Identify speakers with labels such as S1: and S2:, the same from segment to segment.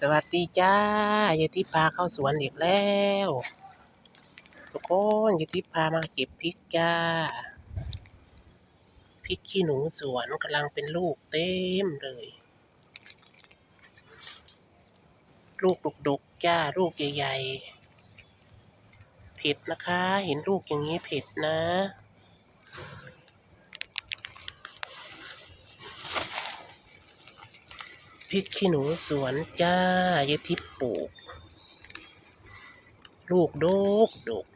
S1: สวัสดีจ้ายายทิพาเข้าสวนอีกแล้ว ทุกคนยายทิพย์พามาเก็บพริกจ้าพริกขี้หนูสวนกำลังเป็นลูกเต็มเลย ลูกดกๆจ้าลูกใหญ่ๆเผ็ดนะคะ เห็นลูกอย่างนี้เผ็ดนะ พริกขี้หนูสวนจ้ายายทิพย์ปลูก ลูกดกดก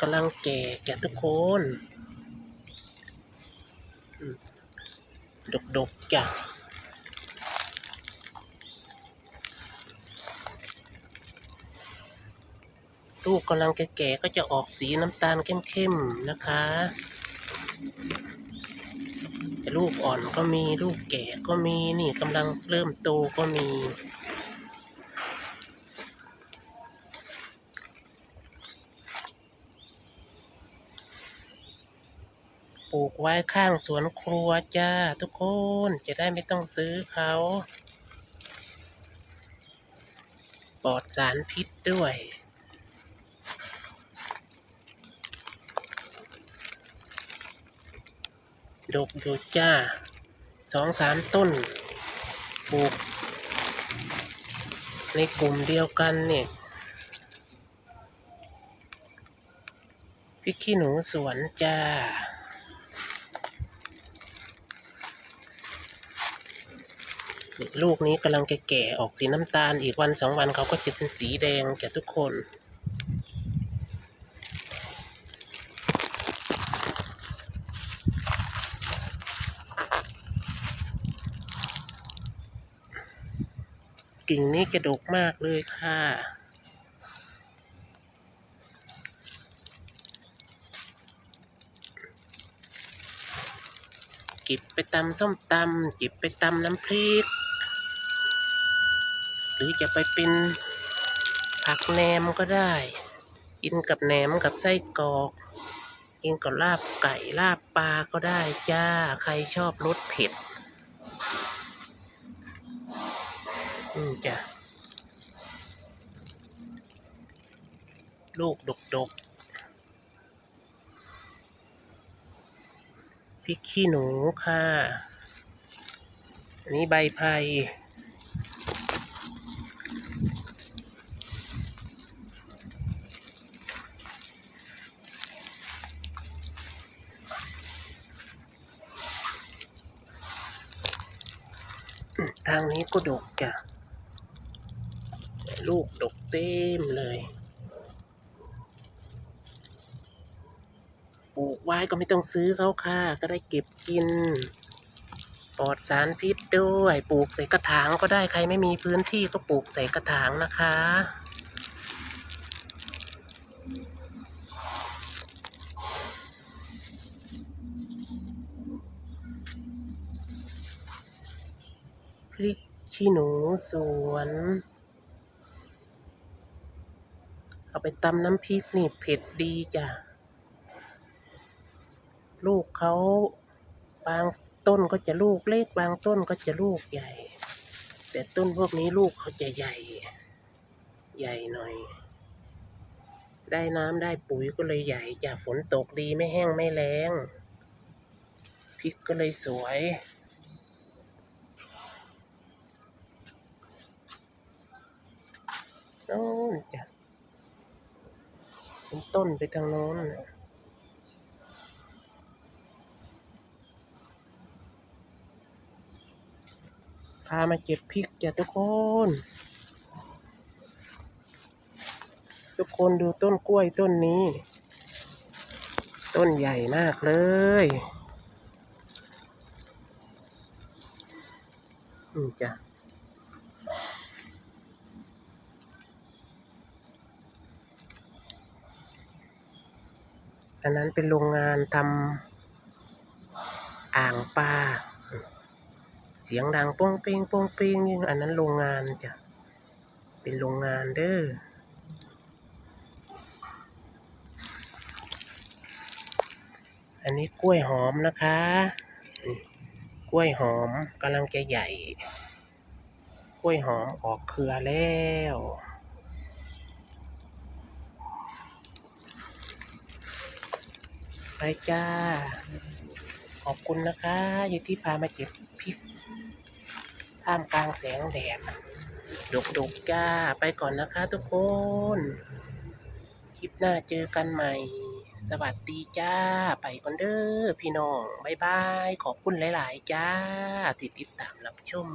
S1: กำลังแก่แก่ทุกคนดกดกจ้ะลูกกำลังแก่ๆก็จะออกสีน้ำตาลเข้มๆนะคะ ลูกอ่อนก็มีลูกแก่ก็มีนี่กำลังเริ่มโตก็มีปลูกไว้ข้างสวนครัวจ้าทุกคนจะได้ไม่ต้องซื้อเขาปลอดสารพิษด้วย ดกอยู่จ้าสองสามต้นปลูก ในกลุ่มเดียวกันเนี่ยพริกขี้หนูสวนจ้าลูกนี้กำลังแก่ๆออกสีน้ำตาลอีกวันสองวันเขาก็จะเป็นสีแดงแก่ทุกคน กิ่งนี้จะดกมากเลยค่ะ เก็บไปตำส้มตำเก็บไปตำน้ำพริก หรือจะไปเป็นผักแหนมก็ได้ กินกับแหนมกับไส้กรอก กินกับลาบไก่ลาบปลาก็ได้จ้า ใครชอบรสเผ็ด อืมจ้ะลูกดกดกพริกขี้หนูค่ะ อันนี้ใบไผ่ทางนี้ก็ดกจ้ะ ลูกดกเต็มเลย ปลูกไว้ก็ไม่ต้องซื้อเขาค่ะ ก็ได้เก็บกิน ปลอดสารพิษด้วย ปลูกใส่กระถางก็ได้ใครไม่มีพื้นที่ก็ปลูกใส่กระถางนะคะพริกขี้หนูสวน เอาไปตำน้ำพริกนี่เผ็ดดีจ้ะ ลูกเขาบางต้นก็จะลูกเล็กบางต้นก็จะลูกใหญ่ แต่ต้นพวกนี้ลูกเขาจะใหญ่ ใหญ่หน่อย ได้น้ำได้ปุ๋ยก็เลยใหญ่จ้ะฝนตกดีไม่แห้งไม่แล้งพริกก็เลยสวยโน่นจ้ะ เป็นต้นไปทางโน้นพามาเก็บพริกจ้ะทุกคน ทุกคนดูต้นกล้วยต้นนี้ ต้นใหญ่มากเลยอืมจ้ะ อันนั้นเป็นโรงงานทำอ่างปลาเสียงดังป้งเป้งป้งเป้งยิ่งอันนั้นโรงงานจ้ะเป็นโรงงานเด้ออันนี้กล้วยหอมนะคะกล้วยล้วยหอมกำลังจะใหญ่ กล้วยหอมออกเครือแล้ว ไปจ้า ขอบคุณนะคะ อยู่ที่พามาเก็บพริก ท่ามกลางแสงแดดดกๆจ้า ไปก่อนนะคะทุกคน คลิปหน้าเจอกันใหม่ สวัสดีจ้า ไปก่อนเด้อพี่น้อง บ๊ายบาย ขอบคุณหลาย ๆ จ้าที่ติดตามรับชม